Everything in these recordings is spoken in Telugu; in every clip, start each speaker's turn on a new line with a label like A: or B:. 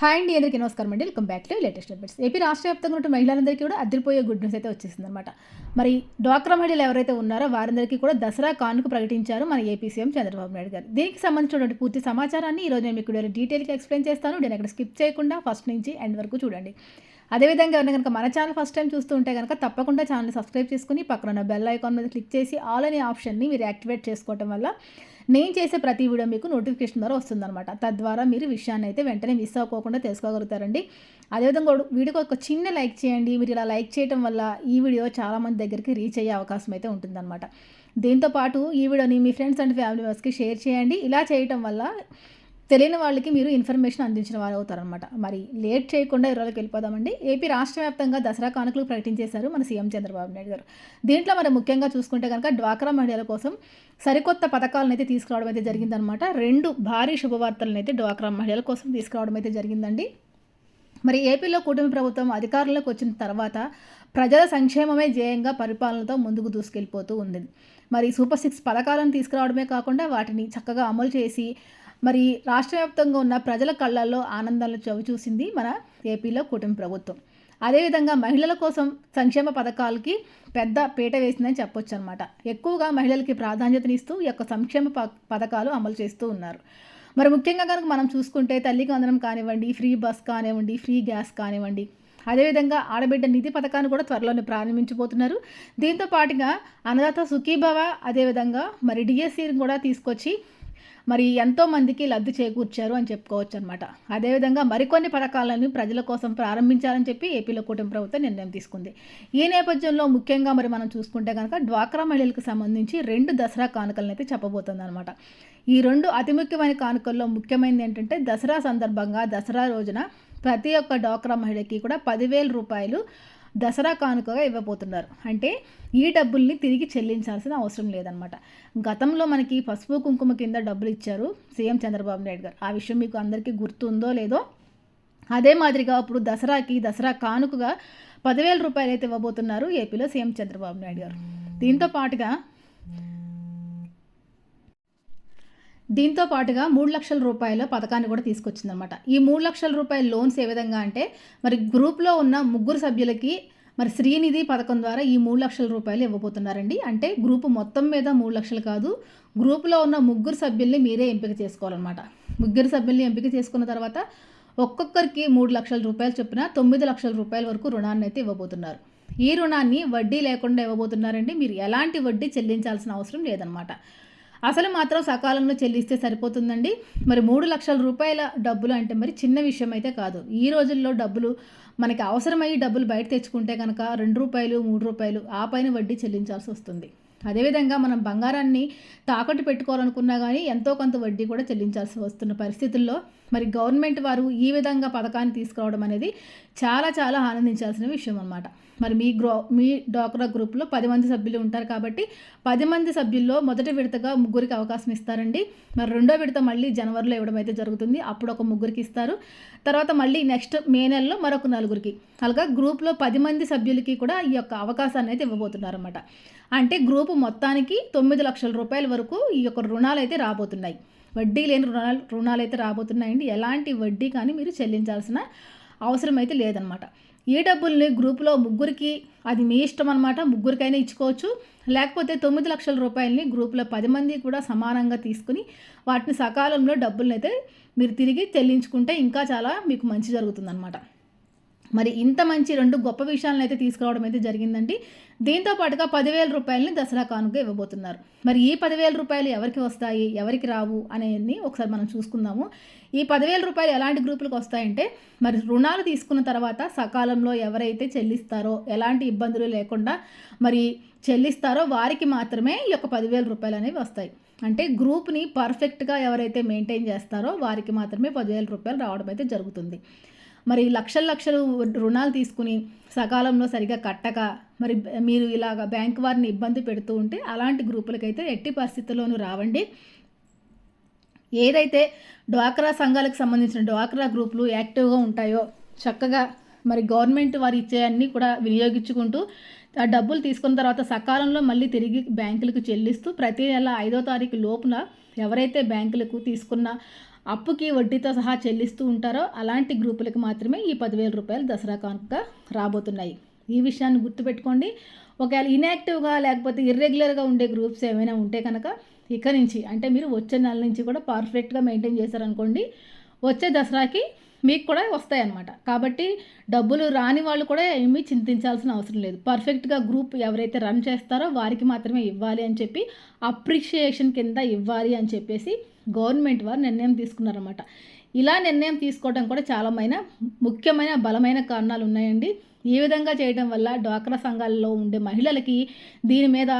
A: హాయ్ అండి అందరికీ నమస్కారం అండి. Welcome back to latest updates AP రాష్ట్ర వ్యాప్తంగా ఉన్న మహిళలందరికీ కూడా అదిరిపోయే గుడ్ న్యూస్ అయితే వచ్చేసింది అనమాట మరి డ్వాక్రా మహిళలు ఎవరైతే ఉన్నారో వారందరికీ కూడా దసరా కానుక ప్రకటించారు మన ఏపీ సీఎం చంద్రబాబు నాయుడు గారు. దీనికి సంబంధించినటువంటి పూర్తి సమాచారాన్ని ఈరోజు నేను మీకు డీటెయిల్గా ఎక్స్ప్లెయిన్ చేస్తాను. నేను అక్కడ స్కిప్ చేయకుండా ఫస్ట్ నుంచి ఎండ్ వరకు చూడండి. అదేవిధంగా ఎవరైనా కనుక మన ఛానల్ ఫస్ట్ టైం చూస్తూ ఉంటే కనుక తప్పకుండా ఛానల్ సబ్స్క్రైబ్ చేసుకుని పక్కన ఉన్న బెల్ ఐకాన్ మీద క్లిక్ చేసి ఆల్ అనే ఆప్షన్ని మీరు యాక్టివేట్ చేసుకోవటం వల్ల నేను చేసే ప్రతి వీడియో మీకు నోటిఫికేషన్ ద్వారా వస్తుందన్నమాట. తద్వారా మీరు విషయాన్ని అయితే వెంటనే మిస్ అవ్వకోకుండా తెలుసుకోగలుగుతారండి. అదేవిధంగా వీడియోకి ఒక చిన్న లైక్ చేయండి. మీరు ఇలా లైక్ చేయడం వల్ల ఈ వీడియో చాలామంది దగ్గరికి రీచ్ అయ్యే అవకాశం అయితే ఉంటుందన్నమాట. దీంతోపాటు ఈ వీడియోని మీ ఫ్రెండ్స్ అండ్ ఫ్యామిలీ మెంబర్స్కి షేర్ చేయండి. ఇలా చేయటం వల్ల తెలియని వాళ్ళకి మీరు ఇన్ఫర్మేషన్ అందించిన వారు అవుతారనమాట మరి లేట్ చేయకుండా ఇరవైకి వెళ్ళిపోదామండి. ఏపీ రాష్ట్ర వ్యాప్తంగా దసరా కానుకలు ప్రకటించేశారు మన సీఎం చంద్రబాబు నాయుడు గారు. దీంట్లో మరి ముఖ్యంగా చూసుకుంటే కనుక డ్వాక్రా మహిళల కోసం సరికొత్త పథకాలను అయితే తీసుకురావడం అయితే జరిగిందనమాట రెండు భారీ శుభవార్తలను అయితే డ్వాక్రా మహిళల కోసం తీసుకురావడం అయితే జరిగిందండి. మరి ఏపీలో కూటమి ప్రభుత్వం అధికారంలోకి వచ్చిన తర్వాత ప్రజల సంక్షేమమే ధ్యేయంగా పరిపాలనతో ముందుకు దూసుకెళ్ళిపోతూ ఉంది. మరి సూపర్ సిక్స్ పథకాలను తీసుకురావడమే కాకుండా వాటిని చక్కగా అమలు చేసి మరి రాష్ట్ర వ్యాప్తంగా ఉన్న ప్రజల కళ్ళల్లో ఆనందాలు చవి చూసింది మన ఏపీలో కూటమి ప్రభుత్వం. అదేవిధంగా మహిళల కోసం సంక్షేమ పథకాలకి పెద్ద పీట వేసిందని చెప్పొచ్చు అనమాట ఎక్కువగా మహిళలకి ప్రాధాన్యతనిస్తూ ఈ యొక్క సంక్షేమ పథకాలు అమలు చేస్తూ ఉన్నారు. మరి ముఖ్యంగా కనుక మనం చూసుకుంటే తల్లికి వందనం కానివ్వండి ఫ్రీ బస్ కానివ్వండి ఫ్రీ గ్యాస్ కానివ్వండి. అదేవిధంగా ఆడబిడ్డ నిధి పథకాన్ని కూడా త్వరలోనే ప్రారంభించబోతున్నారు. దీంతో పాటుగా అన్నదాత సుఖీభవ అదేవిధంగా మరి డిఎస్సీని కూడా తీసుకొచ్చి మరి ఎంతోమందికి లబ్ధి చేకూర్చారు అని చెప్పుకోవచ్చు అనమాట అదేవిధంగా మరికొన్ని పథకాలను ప్రజల కోసం ప్రారంభించాలని చెప్పి ఏపీలో కూటమి ప్రభుత్వం నిర్ణయం తీసుకుంది. ఈ నేపథ్యంలో ముఖ్యంగా మరి మనం చూసుకుంటే కనుక డ్వాక్రా మహిళలకు సంబంధించి రెండు దసరా కానుకలను అయితే చెప్పబోతుంది అనమాట ఈ రెండు అతి ముఖ్యమైన కానుకల్లో ముఖ్యమైనది ఏంటంటే దసరా సందర్భంగా దసరా రోజున ప్రతి ఒక్క డ్వాక్రా మహిళకి కూడా పదివేల రూపాయలు దసరా కానుకగా ఇవ్వబోతున్నారు. అంటే ఈ డబ్బుల్ని తిరిగి చెల్లించాల్సిన అవసరం లేదనమాట గతంలో మనకి పసుపు కుంకుమ కింద డబ్బులు ఇచ్చారు సీఎం చంద్రబాబు నాయుడు గారు. ఆ విషయం మీకు అందరికీ గుర్తుందో లేదో అదే మాదిరిగా అప్పుడు దసరాకి దసరా కానుకగా పదివేల రూపాయలు అయితే ఇవ్వబోతున్నారు ఏపీలో సీఎం చంద్రబాబు నాయుడు గారు. దీంతో పాటుగా దీంతో పాటుగా మూడు లక్షల రూపాయల పథకాన్ని కూడా తీసుకొచ్చిందనమాట ఈ మూడు లక్షల రూపాయల లోన్స్ ఏ విధంగా అంటే మరి గ్రూప్లో ఉన్న ముగ్గురు సభ్యులకి మరి శ్రీనిధి పథకం ద్వారా ఈ మూడు లక్షల రూపాయలు ఇవ్వబోతున్నారండి. అంటే గ్రూప్ మొత్తం మీద మూడు లక్షలు కాదు గ్రూప్లో ఉన్న ముగ్గురు సభ్యుల్ని మీరే ఎంపిక చేసుకోవాలన్నమాట. ముగ్గురు సభ్యుల్ని ఎంపిక చేసుకున్న తర్వాత ఒక్కొక్కరికి మూడు లక్షల రూపాయలు చొప్పున తొమ్మిది లక్షల రూపాయల వరకు రుణాన్ని అయితే ఇవ్వబోతున్నారు. ఈ రుణాన్ని వడ్డీ లేకుండా ఇవ్వబోతున్నారండి. మీరు ఎలాంటి వడ్డీ చెల్లించాల్సిన అవసరం లేదనమాట అసలు మాత్రం సకాలంలో చెల్లిస్తే సరిపోతుందండి. మరి మూడు లక్షల రూపాయల డబ్బులు అంటే మరి చిన్న విషయం అయితే కాదు. ఈ రోజుల్లో డబ్బులు మనకి అవసరమయ్యి డబ్బులు బయట తెచ్చుకుంటే కనుక రెండు రూపాయలు మూడు రూపాయలు ఆ పైన వడ్డీ చెల్లించాల్సి వస్తుంది. అదేవిధంగా మనం బంగారాన్ని తాకట్టు పెట్టుకోవాలనుకున్నా కానీ ఎంతో కొంత వడ్డీ కూడా చెల్లించాల్సి వస్తున్న పరిస్థితుల్లో మరి గవర్నమెంట్ వారు ఈ విధంగా పథకాన్ని తీసుకురావడం అనేది చాలా చాలా ఆనందించాల్సిన విషయం అనమాట మరి మీ గ్రో మీ డాక్రా గ్రూప్లో పది మంది సభ్యులు ఉంటారు కాబట్టి పది మంది సభ్యుల్లో మొదటి విడతగా ముగ్గురికి అవకాశం ఇస్తారండి. మరి రెండో విడత మళ్ళీ జనవరిలో ఇవ్వడం అయితే జరుగుతుంది. అప్పుడు ఒక ముగ్గురికి ఇస్తారు. తర్వాత మళ్ళీ నెక్స్ట్ మే నెలలో మరొక నలుగురికి. అలాగా గ్రూప్లో పది మంది సభ్యులకి కూడా ఈ యొక్క అవకాశాన్ని అయితే ఇవ్వబోతున్నారన్నమాట. అంటే గ్రూపు మొత్తానికి తొమ్మిది లక్షల రూపాయల వరకు ఈ యొక్క రుణాలు అయితే రాబోతున్నాయి. వడ్డీ లేని రుణాలు రుణాలు అయితే రాబోతున్నాయండి. ఎలాంటి వడ్డీ కానీ మీరు చెల్లించాల్సిన అవసరం అయితే లేదనమాట ఈ డబ్బుల్ని గ్రూపులో ముగ్గురికి అది మీ ఇష్టం అనమాట ముగ్గురికైనా ఇచ్చుకోవచ్చు. లేకపోతే తొమ్మిది లక్షల రూపాయలని గ్రూపులో పది మంది కూడా సమానంగా తీసుకుని వాటిని సకాలంలో డబ్బులను అయితే మీరు తిరిగి చెల్లించుకుంటే ఇంకా చాలా మీకు మంచి జరుగుతుందన్నమాట. మరి ఇంత మంచి రెండు గొప్ప విషయాలను అయితే తీసుకురావడం అయితే జరిగిందండి. దీంతో పాటుగా పదివేల రూపాయలని దసరా కానుక ఇవ్వబోతున్నారు. మరి ఈ పదివేల రూపాయలు ఎవరికి వస్తాయి ఎవరికి రావు అనేది ఒకసారి మనం చూసుకుందాము. ఈ పదివేల రూపాయలు ఎలాంటి గ్రూపులకు వస్తాయంటే మరి రుణాలు తీసుకున్న తర్వాత సకాలంలో ఎవరైతే చెల్లిస్తారో ఎలాంటి ఇబ్బందులు లేకుండా మరి చెల్లిస్తారో వారికి మాత్రమే ఈ యొక్క పదివేల రూపాయలు అనేవి వస్తాయి. అంటే గ్రూప్ని పర్ఫెక్ట్గా ఎవరైతే మెయింటైన్ చేస్తారో వారికి మాత్రమే పదివేల రూపాయలు రావడం అయితే జరుగుతుంది. మరి లక్షల లక్షలు రుణాలు తీసుకుని సకాలంలో సరిగా కట్టక మరి మీరు ఇలాగ బ్యాంక్ వారిని ఇబ్బంది పెడుతూ ఉంటే అలాంటి గ్రూపులకైతే ఎట్టి పరిస్థితుల్లోనూ రావండి. ఏదైతే డ్వాక్రా సంఘాలకు సంబంధించిన డ్వాక్రా గ్రూపులు యాక్టివ్గా ఉంటాయో చక్కగా మరి గవర్నమెంట్ వారు ఇచ్చే అన్నీ కూడా వినియోగించుకుంటూ ఆ డబ్బులు తీసుకున్న తర్వాత సకాలంలో మళ్ళీ తిరిగి బ్యాంకులకు చెల్లిస్తూ ప్రతి నెల ఐదో తారీఖు లోపున ఎవరైతే బ్యాంకులకు తీసుకున్న అప్పుకి వడ్డీతో సహా చెల్లిస్తూ ఉంటారో అలాంటి గ్రూపులకు మాత్రమే ఈ పదివేల రూపాయలు దసరా కానుక రాబోతున్నాయి. ఈ విషయాన్ని గుర్తుపెట్టుకోండి. ఒకవేళ ఇన్యాక్టివ్గా లేకపోతే ఇర్రెగ్యులర్గా ఉండే గ్రూప్స్ ఏమైనా ఉంటే కనుక ఇక నుంచి అంటే మీరు వచ్చే నెల నుంచి కూడా పర్ఫెక్ట్గా మెయింటైన్ చేశారనుకోండి వచ్చే దసరాకి మీకు కూడా వస్తాయి అన్నమాట కాబట్టి డబ్బులు రాని వాళ్ళు కూడా ఏమీ చింతించాల్సిన అవసరం లేదు. పర్ఫెక్ట్గా గ్రూప్ ఎవరైతే రన్ చేస్తారో వారికి మాత్రమే ఇవ్వాలి అని చెప్పి అప్రిషియేషన్ కింద ఇవ్వాలి అని చెప్పేసి గవర్నమెంట్ వారు నిర్ణయం తీసుకున్నారన్నమాట. ఇలా నిర్ణయం తీసుకోవడం కూడా చాలామైన ముఖ్యమైన బలమైన కారణాలు ఉన్నాయండి. ఈ విధంగా చేయడం వల్ల డ్వాక్రా సంఘాలలో ఉండే మహిళలకి దీని మీద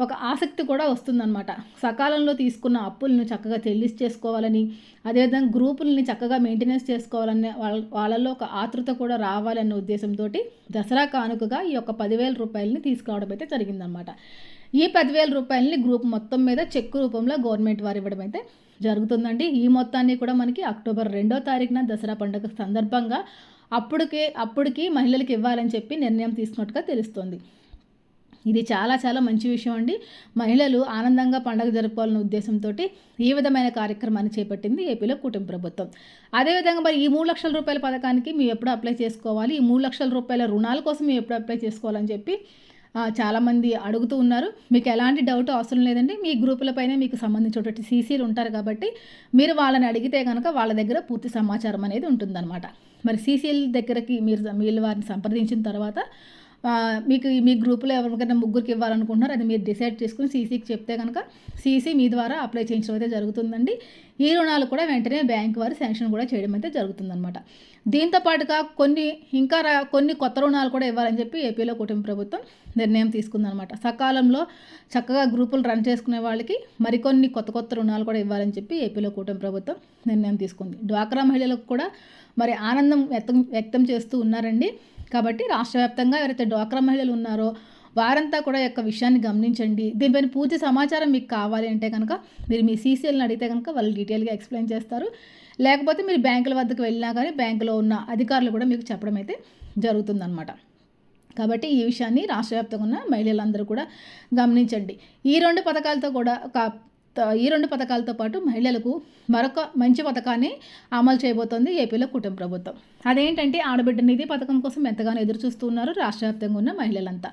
A: ఒక ఆసక్తి కూడా వస్తుందన్నమాట. సకాలంలో తీసుకున్న అప్పులను చక్కగా చెల్లిస్ చేసుకోవాలని అదేవిధంగా గ్రూపుల్ని చక్కగా మెయింటెనెన్స్ చేసుకోవాలని వాళ్ళ వాళ్ళల్లో ఒక ఆతృత కూడా రావాలన్న ఉద్దేశంతో దసరా కానుకగా ఈ యొక్క పదివేల రూపాయలని తీసుకురావడం అయితే జరిగిందనమాట ఈ పదివేల రూపాయలని గ్రూప్ మొత్తం మీద చెక్ రూపంలో గవర్నమెంట్ వారు ఇవ్వడం అయితే జరుగుతుందండి. ఈ మొత్తాన్ని కూడా మనకి అక్టోబర్ రెండో తారీఖున దసరా పండుగ సందర్భంగా అప్పటికే అప్పటికి మహిళలకు ఇవ్వాలని చెప్పి నిర్ణయం తీసుకున్నట్టుగా తెలుస్తుంది. ఇది చాలా చాలా మంచి విషయం అండి. మహిళలు ఆనందంగా పండుగ జరుపుకోవాలనే ఉద్దేశంతో ఈ విధమైన కార్యక్రమాన్ని చేపట్టింది ఏపీలో కుటుంబ ప్రభుత్వం. అదేవిధంగా మరి ఈ మూడు లక్షల రూపాయల పథకానికి మేము ఎప్పుడు అప్లై చేసుకోవాలి? ఈ మూడు లక్షల రూపాయల రుణాల కోసం మేము ఎప్పుడు అప్లై చేసుకోవాలని చెప్పి చాలామంది అడుగుతూ ఉన్నారు. మీకు ఎలాంటి డౌట్ అవసరం లేదండి. మీ గ్రూపులపైన మీకు సంబంధించినటువంటి సీసీలు ఉంటారు కాబట్టి మీరు వాళ్ళని అడిగితే కనుక వాళ్ళ దగ్గర పూర్తి సమాచారం అనేది ఉంటుందన్నమాట. మరి సీసీల దగ్గరకి మీరు మీరు వారిని సంప్రదించిన తర్వాత మీకు మీ గ్రూప్లో ఎవరికైనా ముగ్గురికి ఇవ్వాలనుకుంటున్నారు అది మీరు డిసైడ్ చేసుకుని సీసీకి చెప్తే కనుక సీసీ మీ ద్వారా అప్లై చేయించడం అయితే జరుగుతుందండి. ఈ రుణాలు కూడా వెంటనే బ్యాంక్ వారు శాంక్షన్ కూడా చేయడం అయితే జరుగుతుందన్నమాట. దీంతో పాటుగా కొన్ని ఇంకా కొన్ని కొత్త రుణాలు కూడా ఇవ్వాలని చెప్పి ఏపీలో కుటుంబ ప్రభుత్వం నిర్ణయం తీసుకుందనమాట సకాలంలో చక్కగా గ్రూపులు రన్ చేసుకునే వాళ్ళకి మరికొన్ని కొత్త కొత్త రుణాలు కూడా ఇవ్వాలని చెప్పి ఏపీలో కూటమి ప్రభుత్వం నిర్ణయం తీసుకుంది. డ్వాక్రా మహిళలకు కూడా మరి ఆనందం వ్యక్తం వ్యక్తం చేస్తూ ఉన్నారండి. కాబట్టి రాష్ట్ర వ్యాప్తంగా ఎవరైతే డ్వాక్రా మహిళలు ఉన్నారో వారంతా కూడా యొక్క విషయాన్ని గమనించండి. దీనిపైన పూర్తి సమాచారం మీకు కావాలి అంటే కనుక మీరు మీ సీసీఎల్ని అడిగితే కనుక వాళ్ళు డీటెయిల్గా ఎక్స్ప్లెయిన్ చేస్తారు. లేకపోతే మీరు బ్యాంకుల వద్దకు వెళ్ళినా కానీ బ్యాంకులో ఉన్న అధికారులు కూడా మీకు చెప్పడం అయితే జరుగుతుందన్నమాట. కాబట్టి ఈ విషయాన్ని రాష్ట్ర వ్యాప్తంగా ఉన్న మహిళలందరూ కూడా గమనించండి. ఈ రెండు పథకాలతో కూడా ఈ రెండు పథకాలతో పాటు మహిళలకు మరొక మంచి పథకాన్ని అమలు చేయబోతోంది ఏపీలో కుటుంబ ప్రభుత్వం. అదేంటంటే ఆడబిడ్డ నిధి పథకం కోసం ఎంతగానో ఎదురు చూస్తున్నారు రాష్ట్ర వ్యాప్తంగా ఉన్న మహిళలంతా.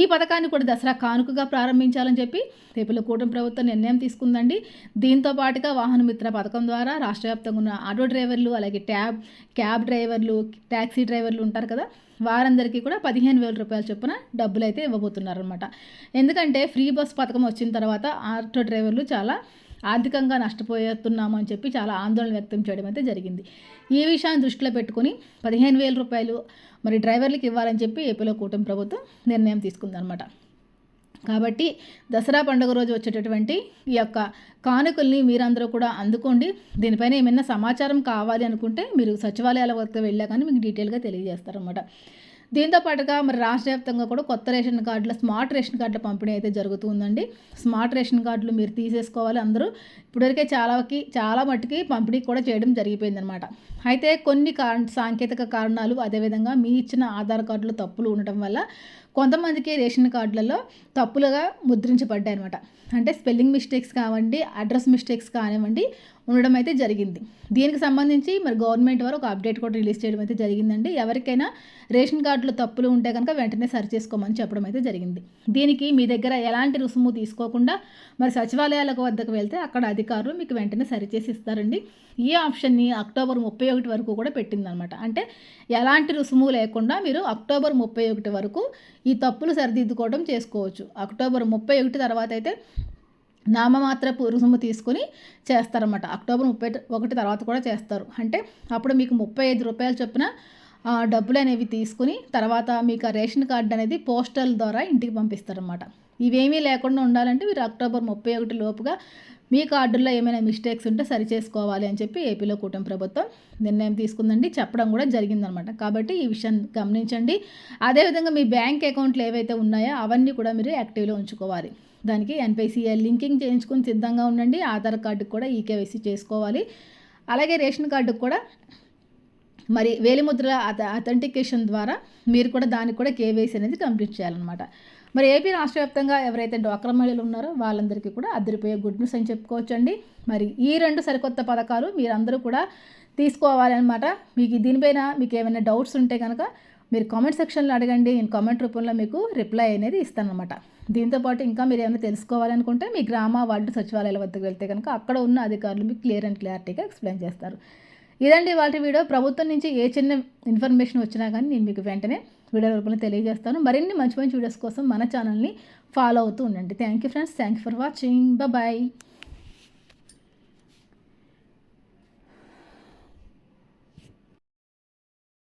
A: ఈ పథకాన్ని కూడా దసరా కానుకగా ప్రారంభించాలని చెప్పి ఏపీలో కూటమి ప్రభుత్వం నిర్ణయం తీసుకుందండి. దీంతో పాటుగా వాహన మిత్ర పథకం ద్వారా రాష్ట్ర వ్యాప్తంగా ఉన్న ఆటో డ్రైవర్లు అలాగే ట్యాబ్ క్యాబ్ డ్రైవర్లు ట్యాక్సీ డ్రైవర్లు ఉంటారు కదా వారందరికీ కూడా పదిహేను వేల రూపాయల చొప్పున డబ్బులు అయితే ఇవ్వబోతున్నారనమాట ఎందుకంటే ఫ్రీ బస్ పథకం వచ్చిన తర్వాత ఆటో డ్రైవర్లు చాలా ఆర్థికంగా నష్టపోతున్నాము అని చెప్పి చాలా ఆందోళన వ్యక్తం చేయడం అయితే జరిగింది. ఈ విషయాన్ని దృష్టిలో పెట్టుకుని పదిహేను వేల రూపాయలు మరి డ్రైవర్లకు ఇవ్వాలని చెప్పి ఏపీలో కూటమి ప్రభుత్వం నిర్ణయం తీసుకుందనమాట కాబట్టి దసరా పండుగ రోజు వచ్చేటటువంటి ఈ యొక్క కానుకల్ని మీరందరూ కూడా అందుకోండి. దీనిపైన ఏమైనా సమాచారం కావాలి అనుకుంటే మీరు సచివాలయాల వరకు వెళ్ళా కానీ మీకు డీటెయిల్గా తెలియజేస్తారన్నమాట. దీంతో పాటుగా మరి రాష్ట్ర వ్యాప్తంగా కూడా కొత్త రేషన్ కార్డుల స్మార్ట్ రేషన్ కార్డుల పంపిణీ అయితే జరుగుతుందండి. స్మార్ట్ రేషన్ కార్డులు మీరు తీసేసుకోవాలి అందరూ. ఇప్పటివరకే చాలాకి చాలా మట్టుకి పంపిణీ కూడా చేయడం జరిగిపోయిందనమాట అయితే కొన్ని కారణ సాంకేతిక కారణాలు అదేవిధంగా మీ ఇచ్చిన ఆధార్ కార్డులు తప్పులు ఉండటం వల్ల కొంతమందికి రేషన్ కార్డులలో తప్పులుగా ముద్రించబడ్డాయి అనమాట అంటే స్పెల్లింగ్ మిస్టేక్స్ కావండి అడ్రస్ మిస్టేక్స్ కానివ్వండి ఉండడం అయితే జరిగింది. దీనికి సంబంధించి మరి గవర్నమెంట్ వారు ఒక అప్డేట్ కూడా రిలీజ్ చేయడం అయితే జరిగిందండి. ఎవరికైనా రేషన్ కార్డులో తప్పులు ఉంటే కనుక వెంటనే సరి చేసుకోమని చెప్పడం అయితే జరిగింది. దీనికి మీ దగ్గర ఎలాంటి రుసుము తీసుకోకుండా మరి సచివాలయాలకు వద్దకు వెళ్తే అక్కడ అధికారులు మీకు వెంటనే సరిచేసి ఇస్తారండి. ఈ ఆప్షన్ని అక్టోబర్ ముప్పై ఒకటి వరకు కూడా పెట్టిందనమాట. అంటే ఎలాంటి రుసుము లేకుండా మీరు అక్టోబర్ ముప్పై ఒకటి వరకు ఈ తప్పులు సరిదిద్దుకోవడం చేసుకోవచ్చు. అక్టోబర్ ముప్పై ఒకటి తర్వాత అయితే నామమాత్రపు రుసుము తీసుకుని చేస్తారన్నమాట. అక్టోబర్ ముప్పై ఒకటి తర్వాత కూడా చేస్తారు. అంటే అప్పుడు మీకు ముప్పై ఐదు రూపాయలు చొప్పున డబ్బులు అనేవి తీసుకుని తర్వాత మీకు ఆ రేషన్ కార్డు అనేది పోస్టల్ ద్వారా ఇంటికి పంపిస్తారన్నమాట. ఇవేమీ లేకుండా ఉండాలంటే మీరు అక్టోబర్ ముప్పై ఒకటి లోపుగా మీ కార్డుల్లో ఏమైనా మిస్టేక్స్ ఉంటే సరి చేసుకోవాలి అని చెప్పి ఏపీలో కూటమి ప్రభుత్వం నిర్ణయం తీసుకుందండి. చెప్పడం కూడా జరిగిందనమాట కాబట్టి ఈ విషయాన్ని గమనించండి. అదేవిధంగా మీ బ్యాంక్ అకౌంట్లు ఏవైతే ఉన్నాయో అవన్నీ కూడా మీరు యాక్టివ్లో ఉంచుకోవాలి. దానికి ఎన్పిసిఐ లింకింగ్ చేయించుకుని సిద్ధంగా ఉండండి. ఆధార్ కార్డుకు కూడా ఈకేవైసీ చేసుకోవాలి. అలాగే రేషన్ కార్డుకు కూడా మరి వేలిముద్ర అథెంటికేషన్ ద్వారా మీరు కూడా దానికి కూడా కేవైసీ అనేది కంప్లీట్ చేయాలన్నమాట. మరి ఏపీ రాష్ట్ర వ్యాప్తంగా ఎవరైతే డ్వాక్రా మహిళలు ఉన్నారో వాళ్ళందరికీ కూడా అదిరిపోయే గుడ్ న్యూస్ అని చెప్పుకోవచ్చండి. మరి ఈ రెండు సరికొత్త పథకాలు మీరందరూ కూడా తీసుకోవాలన్నమాట. మీకు దీనిపైన మీకు ఏమైనా డౌట్స్ ఉంటే కనుక మీరు కామెంట్ సెక్షన్లో అడగండి. నేను కామెంట్ రూపంలో మీకు రిప్లై అనేది ఇస్తానమాట దీంతోపాటు ఇంకా మీరు ఏమైనా తెలుసుకోవాలనుకుంటే మీ గ్రామ వార్డు సచివాలయాల వద్దకు వెళ్తే కనుక అక్కడ ఉన్న అధికారులు మీకు క్లియర్ అండ్ క్లారిటీగా ఎక్స్ప్లెయిన్ చేస్తారు. ఇదండి వాటి వీడియో. ప్రభుత్వం నుంచి ఏ చిన్న ఇన్ఫర్మేషన్ వచ్చినా కానీ నేను మీకు వెంటనే వీడియో రూపంలో తెలియజేస్తాను. మరిన్ని మంచి మంచి వీడియోస్ కోసం మన ఛానల్ని ఫాలో అవుతూ ఉండండి. Thank you friends thank you for watching bye